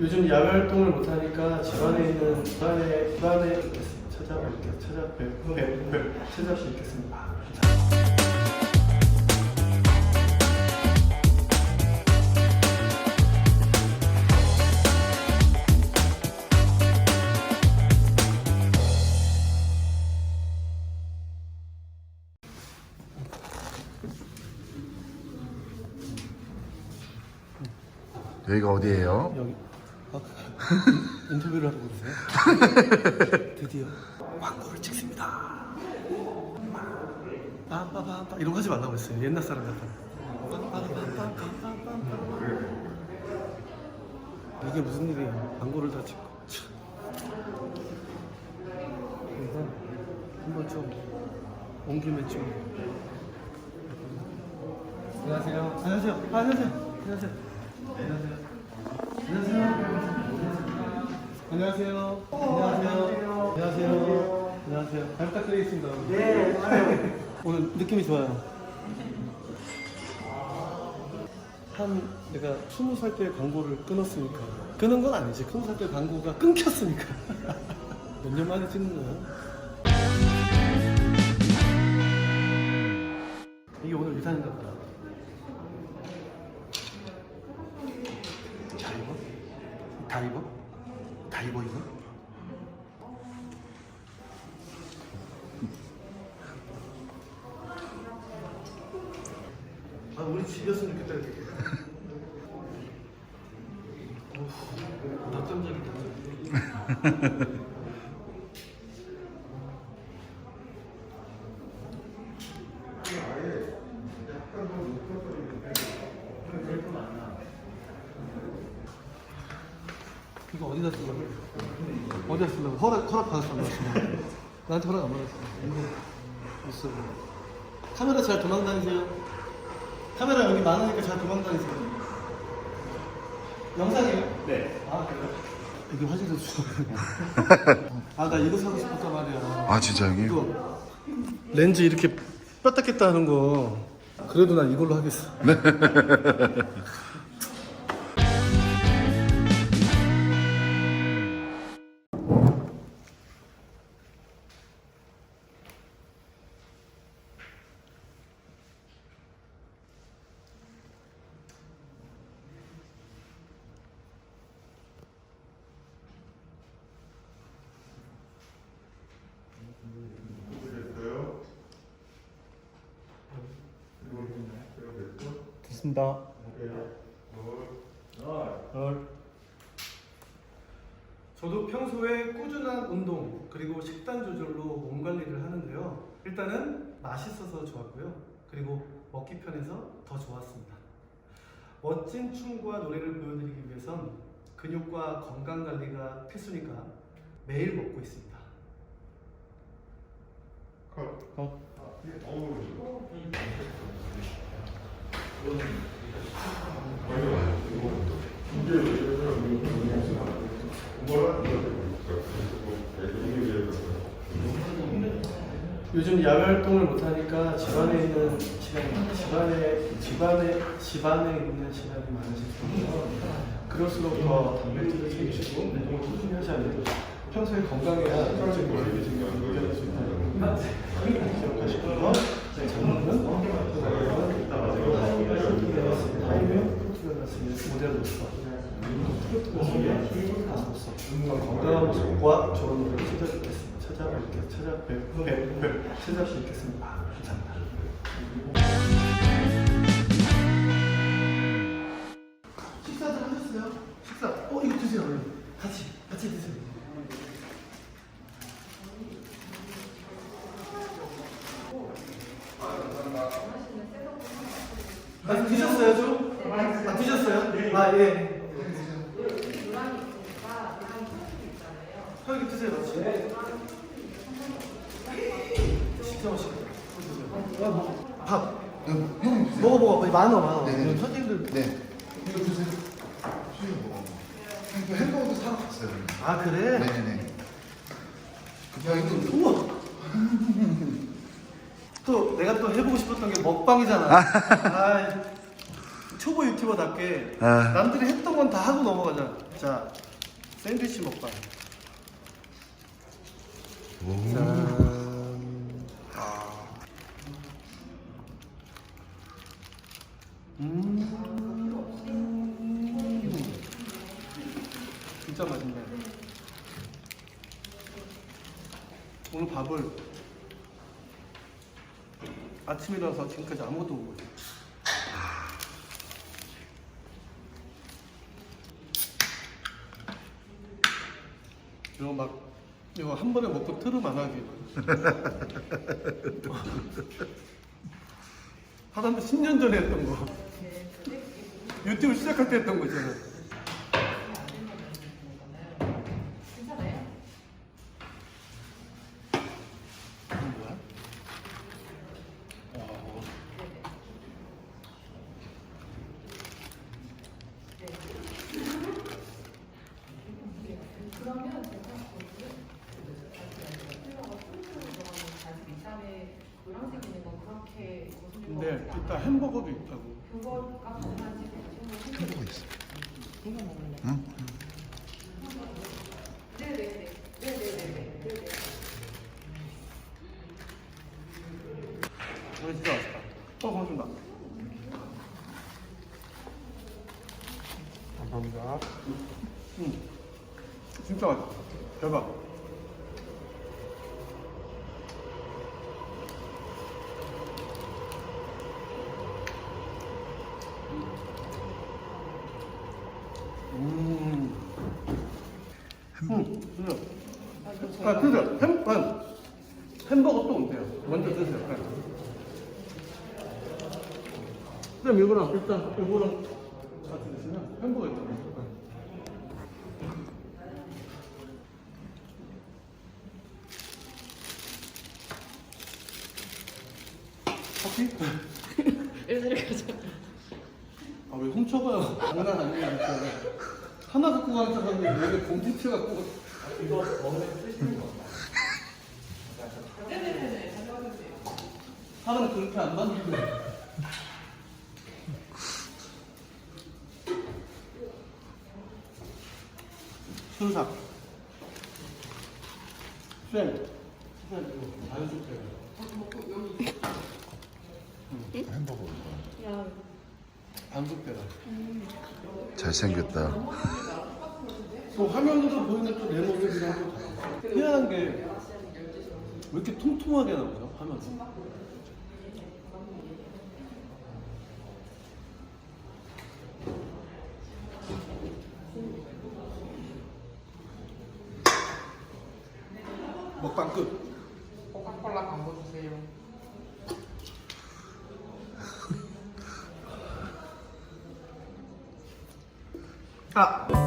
요즘 야외 활동을 못 하니까 집안에 있는 집안에 집안에 찾아뵐게 찾아뵙 뵙, 뵙, 찾아뵙겠습니다. 여기가 어디예요? 여기 아, 인터뷰를 하고 계세요? 드디어 광고를 찍습니다. 빠빠빠빠 이런 거 하지 말라고 했어요. 옛날 사람 같아. 이게 무슨 일이에요? 광고를 다 찍고. 참. 그래서 한번 좀온 김에 좀. 안녕하세요. 안녕하세요. 아, 안녕하세요. 안녕하세요. 안녕하세요. 안녕하세요. 안녕하세요. 안녕하세요. 안녕하세요. 안녕하세요. 잘 부탁드리겠습니다. 네. 오늘 느낌이 좋아요. 한 내가 스무 살 때 광고를 끊었으니까 끊은 건 아니지. 스무 살 때 광고가 끊겼으니까 몇 년 만에 찍는 거야. 이게 오늘 유산인가 보다. 다 입어? 다 입어? 다 입어 이거? 아 우리 집이었으면 좋겠다 이렇게 어후, 낮잠자리 낮잠 이거 어디다 쓰려고? 어디다 쓰려고? 허락, 허락 받았어, 안 받았어? 나한테 허락 안 받았어. 있어. 카메라 잘 도망 다니세요. 카메라 여기 많으니까 잘 도망 다니세요. 영상이에요? 네. 아, 그래요? 이게 화질도 좋아. 아, 나 이거 사고 싶었단 말이야. 아 진짜 형님? 이거 렌즈 이렇게 꼈다 하는 거. 그래도 난 이걸로 하겠어. 됐습니다. 저도 평소에 꾸준한 운동 그리고 식단 조절로 몸 관리를 하는데요. 일단은 맛있어서 좋았고요. 그리고 먹기 편해서 더 좋았습니다. 멋진 춤과 노래를 보여드리기 위해선 근육과 건강 관리가 필수니까 매일 먹고 있습니다. 요즘 야외 활동을 못 하니까 집안에 있는 시간이 집안에 집안에 집안에 있는 시간이 많아지고 그럴수록 더 단백질을 챙기시고 운동을 꾸준히 하지 않아도 평소에 건강해야 일정적인 관리를 유지할 수 있다는 거 기억하시고 거 모델로서 프로트라스 건강한 모습과 좋은 노래를 찾아뵙겠습니다. 찾아뵐게 찾아뵙 찾아뵙겠습니다. 감사합니다. 식사들 하셨어요? 식사. 어 이거 드세요. 같이 같이 드세요. 아, 드셨어요 좀? 아 드셨어요? 아 예. 형 이거 드세요 같이. 진짜 맛있겠다. 아, 뭐, 밥. 형 먹어 먹어 많어 많어. 네. 선생님들 네. 이거 주세요. 수유 먹어. 형 햄버거도 사러 갔어요. 아 그래? 네네네. 야 이거 우와. 또 내가 또 해보고 싶었던 게 먹방이잖아. 아, 초보 유튜버답게 아. 남들이 했던 건 다 하고 넘어가자. 자, 샌드위치 먹방. 짠. 아. 음. 진짜 맛있네. 오늘 밥을 아침이라서 지금까지 아무것도 못 먹었어요. 이거 막 이거 한 번에 먹고 트름 안 하기. 사람들 10년 전에 했던 거. 유튜브 시작할 때 했던 거 있잖아. 이건 뭐야? 어. 근데 이따 햄버거도 있다고. 햄버거 있어. 이거 진짜 맛있다. 어, 고맙습니다. 감사합니다. 음, 진짜 맛있다. 대박. 음. 음, 드세요. 아, 드세요. 햄, 아, 햄버거 또 온대요. 먼저 드세요. 네. 그럼 이거랑 일단 이거랑 같이 드시면 햄버거 있잖아요. 커피? 아왜 훔쳐가요? 장난 아니에요 진짜. 하나 갖고 가는 척하는데 왜 공기채 갖고 가? 이거 먹으면 쓰시는 거. 사람 그렇게 안 만드는데. 순삭. 쌤. 쌤, 이거 자연스럽게. 햄버거 이거. 반숙대라. 잘생겼다. 또 화면으로 보이는 또 내 모습이랑 또. 희한한 게 왜 이렇게 통통하게 나오죠? 화면이. 먹방 끝. 코카콜라 광고 주세요. 아.